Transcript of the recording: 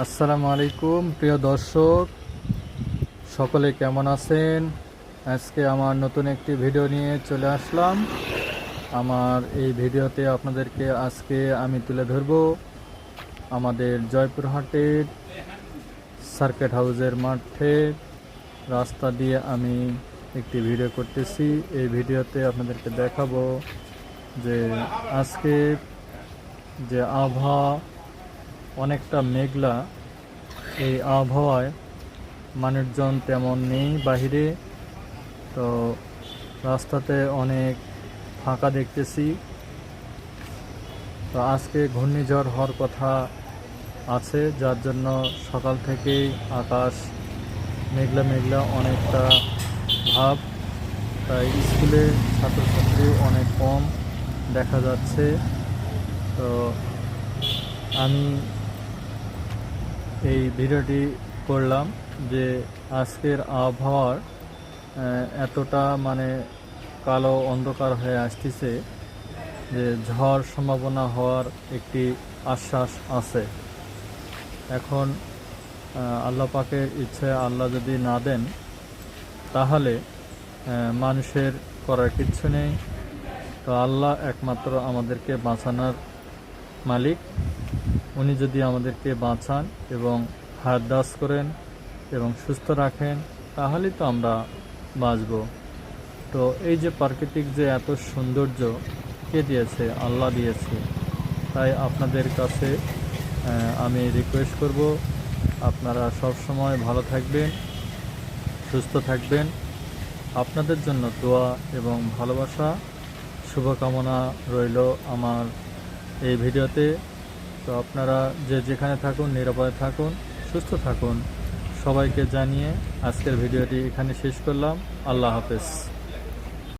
আসসালামু আলাইকুম, প্রিয় দর্শক। সকলে কেমন আছেন? আজকে আমার নতুন একটি ভিডিও নিয়ে চলে আসলাম। আমার এই ভিডিওতে আপনাদেরকে আজকে আমি তুলে ধরব আমাদের জয়পুরহাটের সার্কিট হাউসের মাঠে। রাস্তা দিয়ে আমি একটি ভিডিও করতেছি। এই ভিডিওতে আপনাদেরকে দেখাবো যে আজকে যে আবহাওয়া অনেকটা মেঘলা। এই আবহাওয়ায় মানুষজন তেমন নেই বাহিরে। তো রাস্তাতে অনেক ফাঁকা দেখতেছি। তো আজকে ঘূর্ণিঝড় হওয়ার কথা আছে, যার জন্য সকাল থেকেই আকাশ মেঘলা মেঘলা অনেকটা ভাব। তাই স্কুলে ছাত্রছাত্রী অনেক কম দেখা যাচ্ছে। তো আমি এই ভিডিওটি করলাম যে আজকের আবহাওয়ার এতটা মানে কালো অন্ধকার হয়ে আসতেছে যে ঝড় সম্ভাবনা হওয়ার একটি আশ্বাস আছে। এখন আল্লাহ পাকের ইচ্ছে আল্লাহ যদি না দেন, তাহলে মানুষের করার কিচ্ছু নেই। তো আল্লাহ একমাত্র আমাদেরকে বাঁচানোর মালিক। উনি যদি আমাদেরকে বাঁচান এবং হায়াত দাস করেন এবং সুস্থ রাখেন, তাহলেই তো আমরা বাঁচব। তো এই যে প্রাকৃতিক যে এত সৌন্দর্য কে দিয়েছে? আল্লাহ দিয়েছে। তাই আপনাদের কাছে আমি রিকোয়েস্ট করব, আপনারা সব সময় ভালো থাকবেন, সুস্থ থাকবেন। আপনাদের জন্য দোয়া এবং ভালোবাসা, শুভকামনা রইল আমার এই ভিডিওতে। তো আপনারা যে যেখানে থাকুন, নিরাপদে থাকুন, সুস্থ থাকুন, সবাইকে জানিয়ে আজকের ভিডিওটি এখানে শেষ করলাম। আল্লাহ হাফেজ।